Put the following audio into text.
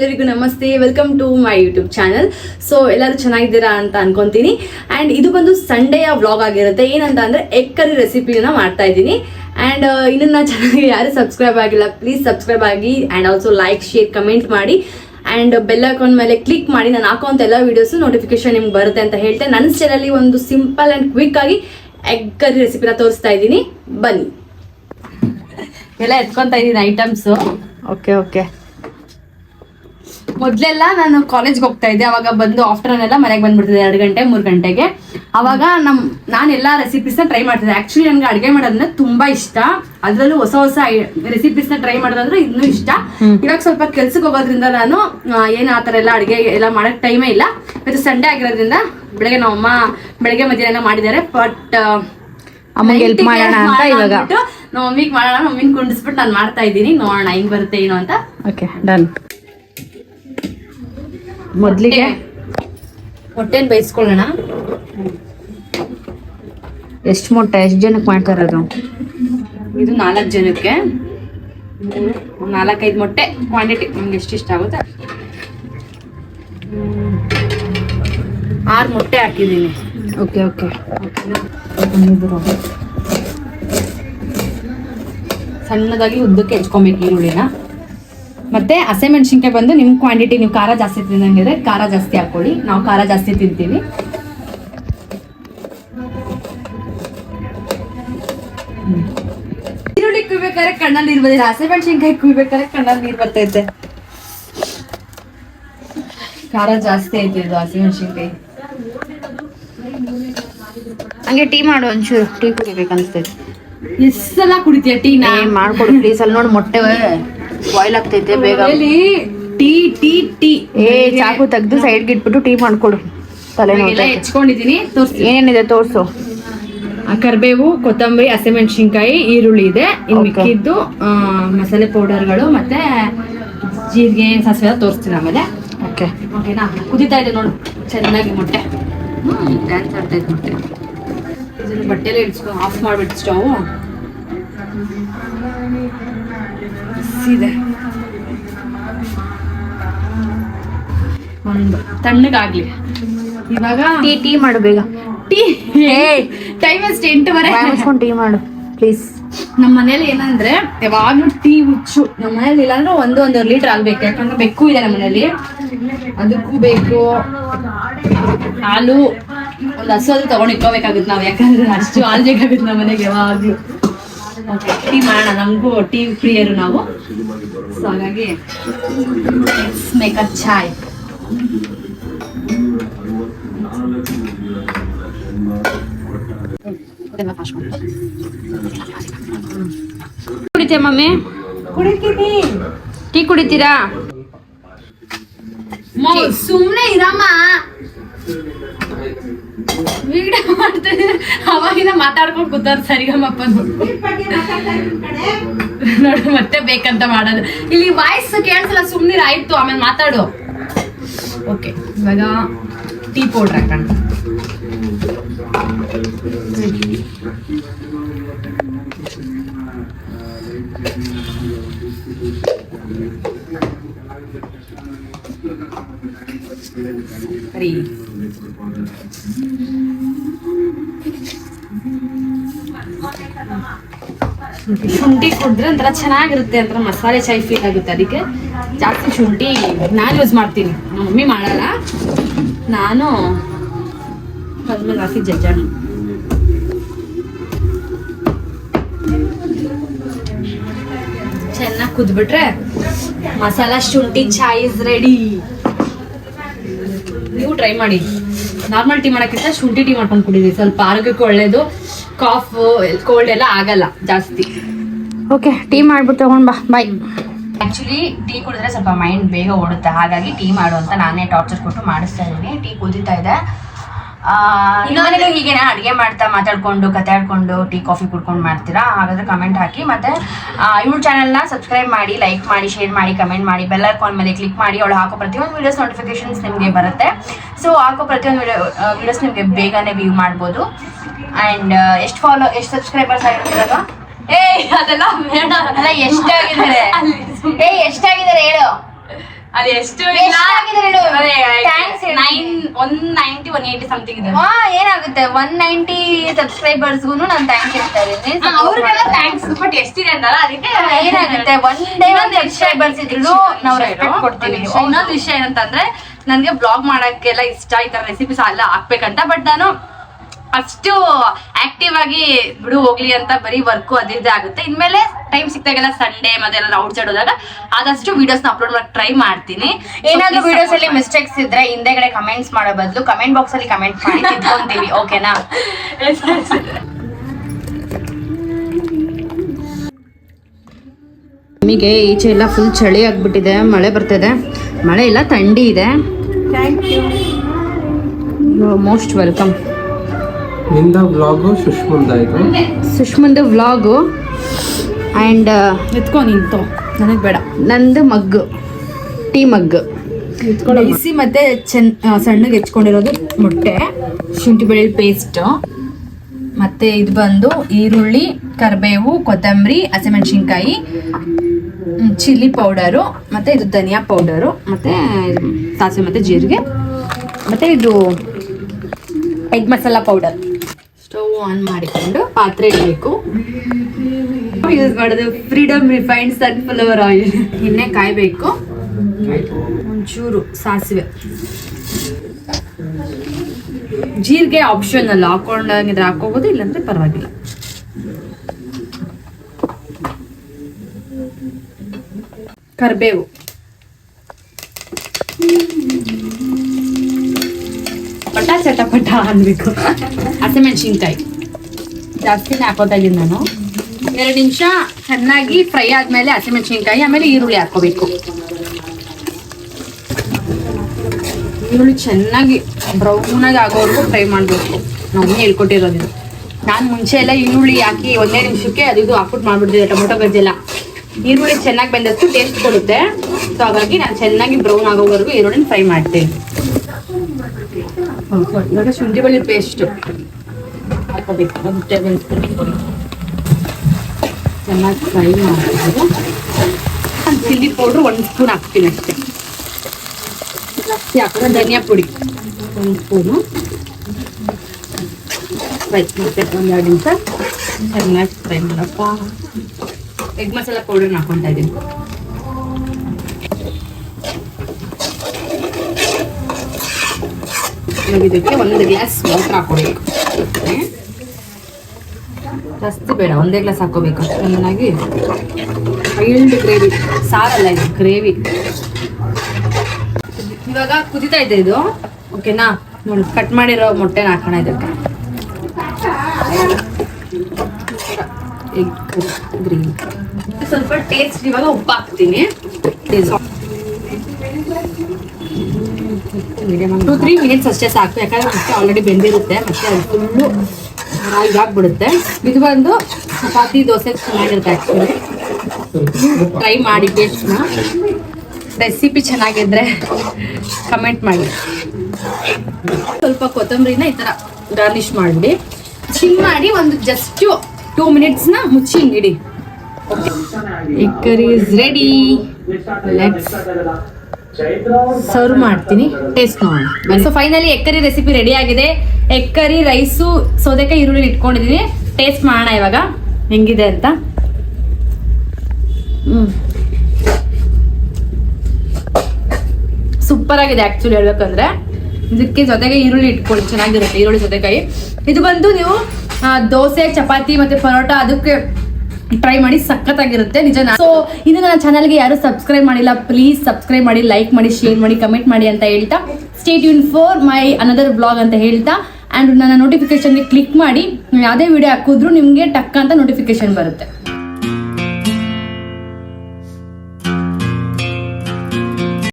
ಎಲ್ಲರಿಗೂ ನಮಸ್ತೆ. Welcome to my YouTube channel so ಎಲ್ಲರೂ ಚೆನ್ನಾಗಿದ್ದೀರಾ ಅಂತ ಅನ್ಕೊಂತೀನಿ. ಅಂಡ್ ಇದು ಬಂದು ಸಂಡೆಯ ವ್ಲಾಗ್ ಆಗಿರುತ್ತೆ. ಏನಂತ ಅಂದರೆ ಎಗ್ ಕರಿ ರೆಸಿಪಿನ ಮಾಡ್ತಾ ಇದ್ದೀನಿ. ಅಂಡ್ ಇನ್ನನ್ನು ಚೆನ್ನಾಗಿ ಯಾರು ಸಬ್ಸ್ಕ್ರೈಬ್ ಆಗಿಲ್ಲ ಪ್ಲೀಸ್ ಸಬ್ಸ್ಕ್ರೈಬ್ ಆಗಿ. And also like share comment ಮಾಡಿ. ಅಂಡ್ ಬೆಲ್ ಅಕೌಂಟ್ ಮೇಲೆ ಕ್ಲಿಕ್ ಮಾಡಿ. ನಾನು ಹಾಕೋಂತ ಎಲ್ಲ ವೀಡಿಯೋಸು ನೋಟಿಫಿಕೇಶನ್ ನಿಮ್ಗೆ ಬರುತ್ತೆ ಅಂತ ಹೇಳ್ತೆ. ನನ್ನ ಸ್ಟೈಲಲ್ಲಿ ಒಂದು ಸಿಂಪಲ್ ಅಂಡ್ ಕ್ವಿಕ್ ಆಗಿ ಎಗ್ ಕರಿ ರೆಸಿಪಿನ ತೋರಿಸ್ತಾ ಇದ್ದೀನಿ. ಬನ್ನಿ. ಎಲ್ಲ ಎತ್ಕೊಂತ ಇದ್ದೀನಿ ಐಟಮ್ಸು ಓಕೆ ಓಕೆ ಮೊದ್ಲೆಲ್ಲ ನಾನು ಕಾಲೇಜ್ಗೆ ಹೋಗ್ತಾ ಇದ್ದೆ. ಅವಾಗ ಬಂದು ಆಫ್ಟರ್ನೂನ್ ಎಲ್ಲ ಮನೆಗೆ ಬಂದ್ಬಿಡ್ತಿದ್ದೆ ಎರಡು ಗಂಟೆ ಮೂರು ಗಂಟೆಗೆ. ಅವಾಗ ನಮ್ ನಾನು ಎಲ್ಲಾ ರೆಸಿಪೀಸ್ನ ಟ್ರೈ ಮಾಡ್ತಿದ್ದೆ. ಆಕ್ಚುಲಿ ನನ್ಗೆ ಅಡುಗೆ ಮಾಡೋದಂದ್ರೆ ತುಂಬಾ ಇಷ್ಟ. ಅದ್ರಲ್ಲೂ ಹೊಸ ಹೊಸ ರೆಸಿಪೀಸ್ನ ಟ್ರೈ ಮಾಡೋದಂದ್ರೆ ಇನ್ನೂ ಇಷ್ಟ. ಇವಾಗ ಸ್ವಲ್ಪ ಕೆಲ್ಸಕ್ಕೆ ಹೋಗೋದ್ರಿಂದ ನಾನು ಏನು ಏನ್ ಆ ಥರ ಎಲ್ಲ ಅಡುಗೆ ಎಲ್ಲ ಮಾಡಕ್ ಟೈಮೇ ಇಲ್ಲ. ಇವತ್ತು ಸಂಡೇ ಆಗಿರೋದ್ರಿಂದ ಬೆಳಗ್ಗೆ ನಮ್ಮ ಅಮ್ಮ ಬೆಳಗ್ಗೆ ಮಧ್ಯಾಹ್ನ ಮಾಡಿದ್ದಾರೆ. ಬಟ್ ಅಮ್ಮಗೆ ಹೆಲ್ಪ್ ಮಾಡೋಣ ಅಂತ ಇವಾಗ. ನಮ್ಮ ಮಮ್ಮಿಗೆ ಮಾಡೋಣ ಮಮ್ಮಿನ ಕುಂಡಿಸ್ಬಿಟ್ಟು ನಾನು ಮಾಡ್ತಾ ಇದ್ದೀನಿ. ನೋಡೋಣ ಹೆಂಗ್ ಬರುತ್ತೆ ಏನು ಅಂತ. ಓಕೆ ಡನ್ ಮೊದಲಿಗೆ? ಮೊಟ್ಟೆನ ಬೇಯಿಸ್ಕೊಳ್ಳೋಣ. ಎಷ್ಟು ಮೊಟ್ಟೆ ಎಷ್ಟು ಜನಕ್ಕೆ ಮಾಡ್ತಾ ಅದು ಇದು ನಾಲ್ಕು ಜನಕ್ಕೆ. ನಾಲ್ಕೈದು ಮೊಟ್ಟೆ ಕ್ವಾಂಟಿಟಿ ನಮ್ಗೆ ಎಷ್ಟು ಇಷ್ಟ ಆಗುತ್ತೆ? ಆರು ಮೊಟ್ಟೆ ಹಾಕಿದ್ದೀನಿ. ಓಕೆ ಓಕೆ ಸಣ್ಣದಾಗಿ ಉದ್ದಕ್ಕೆ ಹೆಚ್ಕೊಬೇಕು ಈರುಳ್ಳಿನ. ಮತ್ತೆ ಹಸಿಮೆಣ್ಸಿನ್ಕಾಯಿ ಬಂದು ನಿಮ್ಮ ಕ್ವಾಂಟಿಟಿ ನೀವು ಖಾರ ಜಾಸ್ತಿ ತಿನ್ನಂಗಿದ್ರೆ ಖಾರ ಜಾಸ್ತಿ ಹಾಕೊಳ್ಳಿ. ನಾವು ಖಾರ ಜಾಸ್ತಿ ತಿಂತೀವಿ. ಈರುಳ್ಳಿ ಕುಯ್ಬೇಕಾದ್ರೆ ಕಣ್ಣಲ್ಲಿ ನೀರು ಬಂದಿಲ್ಲ ಹಸಿಮೆಣ್ಸಿನ್ಕಾಯಿ ಕುಯ್ಬೇಕಾದ್ರೆ ಕಣ್ಣಲ್ಲಿ ನೀರು ಬರ್ತೈತೆ. ಖಾರ ಜಾಸ್ತಿ ಐತೆ ಇದು ಹಸಿಮೆಣ್ಸಿನ್ಕಾಯಿ ಹಂಗೆ ಟೀ ಮಾಡು ಒಂಚೂರು. ಟೀ ಕುಡಿಬೇಕು ಅನ್ಸ್ತೈತೆ ಎಷ್ಟು ಸಲ ಕುಡಿತೀಯ ಟೀ ನಾ ಮಾಡ್ಕೊಡು ಪ್ಲೀಸ್ ಅಲ್ಲಿ ನೋಡಿ ಮೊಟ್ಟೆ. ಬಾಯ್ಲ್ ಆಗ್ತೈತೆ ಬೇಗ. Tea tea tea. ಏ ಚಾಕು ತೆಗ್ದು ಸೈಡ್ಗೆ ಇಟ್ಬಿಟ್ಟು ಟೀ ಮಾಡ್ಕೊಡು. ತಲೆ ಹೆಚ್ಕೊಂಡಿದ್ದೀನಿ ತೋರಿಸಿ ಹೆಚ್ಕೊಂಡಿದೀನಿ ತೋರಿಸು ಏನೇನಿದೆ ತೋರ್ಸು. ಆ ಕರಿಬೇವು ಕೊತ್ತಂಬರಿ ಹಸಿಮೆಣಸಿನ್ಕಾಯಿ ಈರುಳ್ಳಿ ಇದೆ. ಇನ್ನು. ಮಿಕ್ಕಿದ್ದು ಮಸಾಲೆ ಪೌಡರ್ಗಳು ಮತ್ತೆ ಜೀರಿಗೆ ಸಾಸಿವೆ ತೋರಿಸ್ತೀನಿ ಆಮೇಲೆ. ಓಕೆ ಓಕೆನಾ? ಕುದಿತಾ ಇದೆ ನೋಡು. ಚೆನ್ನಾಗಿ ಮೊಟ್ಟೆ. ಡ್ಯಾನ್ಸ್ ಆಡ್ತಾ ಇದೆ ಮೊಟ್ಟೆ. ಬಟ್ಟೆಲೆ ಇಡ್ಸ್ಕೊ ಆಫ್ ಮಾಡಿಬಿಟ್ಟು ಸ್ಟವ್ ಇದೆ. ಒಂದು ತಣ್ಣಗಾಗ್ಲಿ. ಇವಾಗ ಟೀ ಟೀ ಮಾಡು ಬೇಗ. ಟೀ ಟೈಮ್ ಅಷ್ಟು ಎಂಟುವರೆ. ಟೀ ಮಾಡು ಪ್ಲೀಸ್ ನಮ್ಮ ಮನೇಲಿ ಏನಂದ್ರೆ ಯಾವಾಗ್ಲೂ ಟೀ ಹುಚ್ಚು. ನಮ್ಮ ಮನೇಲಿ ಇಲ್ಲಾಂದ್ರೆ ಒಂದು ಒಂದೂವರೆ ಲೀಟರ್ ಆಗ್ಬೇಕು. ಯಾಕಂದ್ರೆ ಬೆಕ್ಕು ಇದೆ ನಮ್ಮ ಮನೇಲಿ. ಅದಕ್ಕೂ ಬೇಕು. ಹಾಲು ಒಂದು ಹಸು ಆದ್ರೂ ತಗೊಂಡು ಇಟ್ಕೋಬೇಕಾಗುತ್ತೆ ನಾವು. ಯಾಕಂದ್ರೆ ಅಷ್ಟು ಹಾಲು ಬೇಕಾಗುತ್ತೆ ನಮ್ಮ ಮನೆಗೆ ಯಾವಾಗ್ಲೂ. ಟೀ ಮಾಡೋಣ. ನಮಗೂ ಟೀ ಪ್ರಿಯರು ನಾವು. ಸೊ ಹಾಗಾಗಿ ಮೇಕ್ ಅ ಚಾಯ್ ಕುಡಿತೀಯ ಮಮ್ಮಿ? ಕುಡಿತೀನಿ. ಟೀ ಕುಡಿತೀರಾ? ಸುಮ್ಮನೆ ಇರಮ್ಮ. ವಿಡಿಯೋ ಮಾಡ್ತಿದ್ರೆ ಅವಾಗಿನ ಮಾತಾಡ್ಕೊಂಡು ಕೂತಾರ ಸರಿಗಮ್ಮಪ್ಪ ನೋಡು, ಮತ್ತೆ ಬೇಕಂತ ಮಾಡೋದು. ಇಲ್ಲಿ ವಾಯ್ಸ್ ಕೇಳಿಸಲ್ಲ ಸುಮ್ಮನೆ ಆಯ್ತು, ಆಮೇಲೆ ಮಾತಾಡು. ಓಕೆ ಇವಾಗ ಟೀ ಪೌಡ್ರ್ ಹಾಕೋಣ. ಸರಿ. ಶುಂಠಿ ಕುಡಿದ್ರೆ ಒಂಥರ ಚೆನ್ನಾಗಿರುತ್ತೆ, ಒಂಥರ ಮಸಾಲೆ ಚಾಯ್ ಫೀಲ್ ಆಗುತ್ತೆ. ಅದಕ್ಕೆ ಜಾಸ್ತಿ ಶುಂಠಿ ನಾನು ಯೂಸ್ ಮಾಡ್ತೀನಿ. ನಮ್ಮ ಮಮ್ಮಿ ಮಾಡಲ್ಲ. ನಾನು ಅದ್ಮೇಲೆ ಹಾಕಿ ಜಜ್ಜಾಣ. ಚೆನ್ನಾಗಿ ಕುದ್ಬಿಟ್ರೆ ಮಸಾಲ ಶುಂಠಿ ಚಾಯ್ ಇಸ್ ರೆಡಿ ನೀವು ಟ್ರೈ ಮಾಡಿ. ನಾರ್ಮಲ್ ಟೀ ಮಾಡೋಕ್ಕಿಂತ ಶುಂಠಿ ಟೀ ಮಾಡ್ಕೊಂಡು ಕುಡೀರಿ. ಸ್ವಲ್ಪ ಆರೋಗ್ಯಕ್ಕೆ ಒಳ್ಳೇದು. ಕಾಫ್ ಕೋಲ್ಡ್ ಎಲ್ಲ ಆಗಲ್ಲ ಜಾಸ್ತಿ. ಓಕೆ ಟೀ ಮಾಡ್ಬಿಟ್ಟು ತಗೊಂಡ್ ಬಾ. ಬಾಯ್ ಆ್ಯಕ್ಚುಲಿ ಟೀ ಕುಡಿದ್ರೆ ಸ್ವಲ್ಪ ಮೈಂಡ್ ಬೇಗ ಓಡುತ್ತೆ. ಹಾಗಾಗಿ ಟೀ ಮಾಡು ಅಂತ ನಾನೇ ಟಾರ್ಚರ್ ಕೊಟ್ಟು ಮಾಡಿಸ್ತಾ ಇದ್ದೀನಿ. ಟೀ ಕುದೀತಾ ಇದೆ. ಆ, ಹೀಗೇನೆ ಅಡುಗೆ ಮಾಡ್ತಾ ಮಾತಾಡ್ಕೊಂಡು ಕತೆ ಆಡ್ಕೊಂಡು ಟೀ ಕಾಫಿ ಕುಡ್ಕೊಂಡು ಮಾಡ್ತೀರಾ? ಹಾಗಾದ್ರೆ ಕಮೆಂಟ್ ಹಾಕಿ. ಮತ್ತೆ ಇವ್ರ ಚಾನಲ್ನ ಸಬ್ಸ್ಕ್ರೈಬ್ ಮಾಡಿ ಲೈಕ್ ಮಾಡಿ ಶೇರ್ ಮಾಡಿ ಕಮೆಂಟ್ ಮಾಡಿ ಬೆಲ್ ಐಕಾನ್ ಮೇಲೆ ಕ್ಲಿಕ್ ಮಾಡಿ ಅವಳು ಹಾಕೋ ಪ್ರತಿಯೊಂದು ವೀಡಿಯೋಸ್ ನೋಟಿಫಿಕೇಶನ್ಸ್ ನಿಮಗೆ ಬರುತ್ತೆ. ಸೊ ಹಾಕೋ ಪ್ರತಿಯೊಂದು ವಿಡಿಯೋ ವೀಡಿಯೋಸ್ ನಿಮಗೆ ಬೇಗನೆ ವ್ಯೂ ಮಾಡ್ಬೋದು. ಆ್ಯಂಡ್ ಎಷ್ಟು ಫಾಲೋ ಎಷ್ಟು ಸಬ್ಸ್ಕ್ರೈಬರ್ಸ್ ಆಗಿರ್ತೀರಲ್ವ? ಏಯ್ ಅದೆಲ್ಲ ಬೇಡ. ಅಲ್ಲ ಎಷ್ಟಾಗಿದ್ದಾರೆ? ಏಯ್ ಎಷ್ಟಾಗಿದ್ದಾರೆ ಹೇಳು. One ninety one eighty something ಇದೆ. ಹಾ ಏನಾಗುತ್ತೆ? ಒನ್ ನೈಂಟಿ ಸಬ್ಸ್ಕ್ರೈಬರ್ಸ್ಗೂ ನಾನು ಥ್ಯಾಂಕ್ಸ್ ಹೇಳ್ತಾ ಇದ್ದೀನಿ. ಅವ್ರಿಗೆಲ್ಲ ಥ್ಯಾಂಕ್ಸ್ ಬಟ್ ಎಷ್ಟಿದೆ ಅಂತಲ್ಲ? ಅದಕ್ಕೆ ಏನಾಗುತ್ತೆ? ಒನ್ ಡೇ ಒಂದ್ ಸಬ್ಸ್ಕ್ರೈಬರ್ಸ್ ಇದ್ರು ನಾವು ರೆಸ್ಪೆಕ್ಟ್ ಕೊಡ್ತೀವಿ. ಇನ್ನೊಂದು ವಿಷಯ ಏನಂತಂದ್ರೆ ನನ್ಗೆ ಬ್ಲಾಗ್ ಮಾಡಕ್ಕೆಲ್ಲ ಇಷ್ಟ ಈ ತರ ರೆಸಿಪೀಸ್ ಎಲ್ಲ ಹಾಕ್ಬೇಕಂತ ಬಟ್ ನಾನು ಅಷ್ಟು ಆಕ್ಟಿವ್ ಆಗಿ ಬಿಡು ಹೋಗ್ಲಿ ಅಂತ ಬರೀ ವರ್ಕು ಅದಿದ್ದೇ ಇದೇ ಆಗುತ್ತೆ. ಇನ್ಮೇಲೆ ಟೈಮ್ ಸಿಕ್ತಾಗೆಲ್ಲ ಸಂಡೇ ಮತ್ತೆ ಎಲ್ಲ ಔಟ್ ಸೈಡ್ ಹೋದಾಗ ಆದಷ್ಟು ವಿಡಿಯೋಸ್ ಅಪ್ಲೋಡ್ ಮಾಡಕ್ ಟ್ರೈ ಮಾಡ್ತೀನಿ. ಏನಾದ್ರೂ ವಿಡಿಯೋಸ್ ಅಲ್ಲಿ ಮಿಸ್ಟೇಕ್ಸ್ ಇದ್ರೆ ಹಿಂದೆಗಡೆ ಕಮೆಂಟ್ಸ್ ಮಾಡೋ ಬದಲು ಕಮೆಂಟ್ ಬಾಕ್ಸ್ ಅಲ್ಲಿ ಕಮೆಂಟ್ ಮಾಡಿ ತಿದ್ಕೊಂತೀವಿ ಓಕೆನಾ ನಮಗೆ ಈಚೆ ಎಲ್ಲ ಫುಲ್ ಚಳಿ ಆಗ್ಬಿಟ್ಟಿದೆ ಮಳೆ ಬರ್ತಿದೆ. ಮಳೆ ಇಲ್ಲ ಥಂಡಿ ಇದೆ. ಮೋಸ್ಟ್ ವೆಲ್ಕಮ್ ನಿಂದ ಬ್ಲಾಗು ಸುಷ್ಮಂದ ಇದು? ಸುಷ್ಮಂದು ವ್ಲಾಗು ಆ್ಯಂಡ್ ಎತ್ಕೊ ನಿಂತು. ನನಗೆ ಬೇಡ. ನಂದು ಮಗ್ಗು ಟೀ ಮಗ್ ಬಿಸಿ ಮತ್ತೆ ಚೆನ್ನ ಸಣ್ಣಗೆ ಹೆಚ್ಕೊಂಡಿರೋದು ಮೊಟ್ಟೆ ಶುಂಠಿ ಬೆಳ್ಳುಳ್ಳಿ ಪೇಸ್ಟ್ ಮತ್ತೆ ಇದು ಬಂದು ಈರುಳ್ಳಿ ಕರಿಬೇವು ಕೊತ್ತಂಬರಿ ಹಸಿಮೆಣಸಿನ್ಕಾಯಿ ಚಿಲ್ಲಿ ಪೌಡರು ಮತ್ತೆ ಇದು ಧನಿಯಾ ಪೌಡರು ಮತ್ತೆ ಸಾಸಿವೆ ಮತ್ತೆ ಜೀರಿಗೆ ಮತ್ತೆ ಇದು egg masala powder. Stove on ಮಾಡಿಕೊಂಡು ಪಾತ್ರೆ ಇಡಬೇಕು. ಯೂಸ್ ಮಾಡೋದು ಫ್ರೀಡಮ್ ರಿಫೈನ್ಡ್ ಸನ್ಫ್ಲವರ್ ಆಯಿಲ್. ಇನ್ನೇ ಕಾಯಬೇಕು. ಒಂಚೂರು ಸಾಸಿವೆ. ಜೀರಿಗೆ ಆಪ್ಷನಲ್ ಹಾಕೊಂಡಂಗಿದ್ರೆ ಹಾಕೋಬಹುದು ಇಲ್ಲಾಂದ್ರೆ ಪರವಾಗಿಲ್ಲ. ಕರಿಬೇವು. ಪಟ ಚಟಪಟ ಅನ್ಬೇಕು ಹಸಿಮೆಣಸಿನ್ಕಾಯಿ ಜಾಸ್ತಿನೇ ಹಾಕೋತಾ ಇದ್ದೀನಿ ನಾನು. ಎರಡು ನಿಮಿಷ ಚೆನ್ನಾಗಿ ಫ್ರೈ ಆದ್ಮೇಲೆ ಹಸಿಮೆಣಸಿನ್ಕಾಯಿ ಆಮೇಲೆ ಈರುಳ್ಳಿ ಹಾಕೋಬೇಕು ಈರುಳ್ಳಿ ಚೆನ್ನಾಗಿ ಬ್ರೌನ್ ಆಗಿ ಆಗೋವರೆಗೂ ಫ್ರೈ ಮಾಡಬೇಕು. ನಾವು ಹೇಳ್ಕೊಟ್ಟಿರೋದು ನಾನು ಮುಂಚೆ ಎಲ್ಲ ಈರುಳ್ಳಿ ಹಾಕಿ ಒಂದೇ ನಿಮಿಷಕ್ಕೆ ಅದು ಇದು ಹಾಕ್ಬಿಟ್ಟು ಮಾಡಿಬಿಡ್ತಿದ್ದೆ ಟೊಮೊಟೊ ಗಜ್ಜೆಲ್ಲ. ಈರುಳ್ಳಿ ಚೆನ್ನಾಗಿ ಬೆಂದಷ್ಟು ಟೇಸ್ಟ್ ಕೊಡುತ್ತೆ ಸೊ ಹಾಗಾಗಿ ನಾನು ಚೆನ್ನಾಗಿ ಬ್ರೌನ್ ಆಗೋವರೆಗೂ ಈರುಳ್ಳಿನ ಫ್ರೈ ಮಾಡ್ತೀನಿ. ಇವಾಗ ಶುಂಠಿ ಬೆಳ್ಳುಳ್ಳಿ ಪೇಸ್ಟ್ ಹಾಕೋಬೇಕು ಒಂದು ಟೇಬಲ್ ಸ್ಪೂನ್ ಚೆನ್ನಾಗಿ ಫ್ರೈ ಮಾಡಬೇಕು ಚಿಲ್ಲಿ ಪೌಡ್ರ್ ಒಂದು ಸ್ಪೂನ್ ಹಾಕ್ತೀನಿ ಅಷ್ಟೇ ಜಾಸ್ತಿ ಹಾಕಿದ್ರೆ ಧನಿಯಾ ಪುಡಿ ಒಂದು ಸ್ಪೂನು ಫ್ರೈ ಮತ್ತೆ ಒಂದು ಎರಡು ನಿಮಿಷ ಚೆನ್ನಾಗಿ ಫ್ರೈ ಮಾಡಪ್ಪ ಎಗ್ ಮಸಾಲ ಪೌಡ್ರನ್ನ ಹಾಕೊತಾ ಇದ್ದೀನಿ ಇವಾಗ ಇದಕ್ಕೆ ಒಂದು ಗ್ಲಾಸ್ ವಾಟರ್ ಹಾಕೋಬೇಕು? ಜಾಸ್ತಿ ಬೇಡ, ಒಂದೇ ಗ್ಲಾಸ್ ಹಾಕೋಬೇಕು ಚೆನ್ನಾಗಿ ಮೈಲ್ಡ್ ಗ್ರೇವಿ, ಸಾರಲ್ಲ ಇದು, ಗ್ರೇವಿ. ಇವಾಗ ಕುದಿತಾ ಇದೆ ಇದು. ಓಕೆನಾ ನೋಡಿ ಕಟ್ ಮಾಡಿರೋ ಮೊಟ್ಟೆನ ಹಾಕೋಣ ಇದಕ್ಕೆ. ಸ್ವಲ್ಪ ಟೇಸ್ಟ್ ಇವಾಗ ಉಪ್ಪು ಹಾಕ್ತೀನಿ ಟೂ ತ್ರೀ ಮಿನಿಟ್ಸ್ ಅಷ್ಟೇ ಸಾಕು ಯಾಕಂದ್ರೆ ಮತ್ತೆ ಆಲ್ರೆಡಿ ಬೆಂದಿರುತ್ತೆ ಮತ್ತೆ ಅದು ಫುಲ್ಲು ಇದಾಗ್ಬಿಡುತ್ತೆ ಇದು ಬಂದು ಚಪಾತಿ ದೋಸೆ ಚೆನ್ನಾಗಿರುತ್ತೆ ಆ್ಯಕ್ಚುಲಿ ಟ್ರೈ ಮಾಡಿ ಟೇಸ್ಟ್ನ ರೆಸಿಪಿ ಚೆನ್ನಾಗಿದ್ರೆ ಕಮೆಂಟ್ ಮಾಡಿ. ಸ್ವಲ್ಪ ಕೊತ್ತಂಬರಿನ ಈ ಥರ ಗಾರ್ನಿಶ್ ಮಾಡಿಬಿಡಿ. ಚಿನ್ ಮಾಡಿ ಒಂದು ಜಸ್ಟು ಟೂ ಮಿನಿಟ್ಸ್ನ ಮುಚ್ಚಿ ಹಿಂಗಿಡಿ egg curry is ready let's serve ಮಾಡ್ತೀನಿ. ಟೇಸ್ಟ್ ನೋಡೋಣ. So finally egg curry recipe ready ಆಗಿದೆ. ಎಕ್ಕರಿ ರೈಸು ಸೌದೆಕಾಯಿ ಈರುಳ್ಳಿ ಇಟ್ಕೊಂಡಿದ್ದೀನಿ ಟೇಸ್ಟ್ ಮಾಡೋಣ ಇವಾಗ. ಹೆಂಗಿದೆ ಅಂತ? ಹ್ಮ್. ಸೂಪರ್ ಆಗಿದೆ ಆಕ್ಚುಲಿ ಹೇಳ್ಬೇಕಂದ್ರೆ. ಇದಕ್ಕೆ ಜೊತೆಗೆ ಈರುಳ್ಳಿ ಇಟ್ಕೊಳ್ಳಿ. ಚೆನ್ನಾಗಿರುತ್ತೆ ಈರುಳ್ಳಿ ಜೊತೆಕಾಯಿ ಇದು ಬಂದು ನೀವು ದೋಸೆ, ಚಪಾತಿ ಮತ್ತೆ ಪರೋಟ, ಅದಕ್ಕೆ ಟ್ರೈ ಮಾಡಿ ಸಖತ್ತಾಗಿರುತ್ತೆ, ನಿಜ ಸೊ ಇನ್ನು ನನ್ನ ಚಾನಲ್ಗೆ ಯಾರು ಸಬ್ಸ್ಕ್ರೈಬ್ ಮಾಡಿಲ್ಲ ಪ್ಲೀಸ್ ಸಬ್ಸ್ಕ್ರೈಬ್ ಮಾಡಿ ಲೈಕ್ ಮಾಡಿ ಶೇರ್ ಮಾಡಿ ಕಮೆಂಟ್ ಮಾಡಿ ಅಂತ ಹೇಳ್ತಾ. ಸ್ಟೇಟ್ ಯೂನ್ ಫಾರ್ ಮೈ ಅನದರ್ ಬ್ಲಾಗ್ ಅಂತ ಹೇಳ್ತಾ. ಆ್ಯಂಡ್ ನನ್ನ ನೋಟಿಫಿಕೇಶನ್ಗೆ ಕ್ಲಿಕ್ ಮಾಡಿ, ಯಾವುದೇ ವಿಡಿಯೋ ಹಾಕಿದ್ರು ನಿಮಗೆ ಟಕ್ ಅಂತ ನೋಟಿಫಿಕೇಶನ್ ಬರುತ್ತೆ.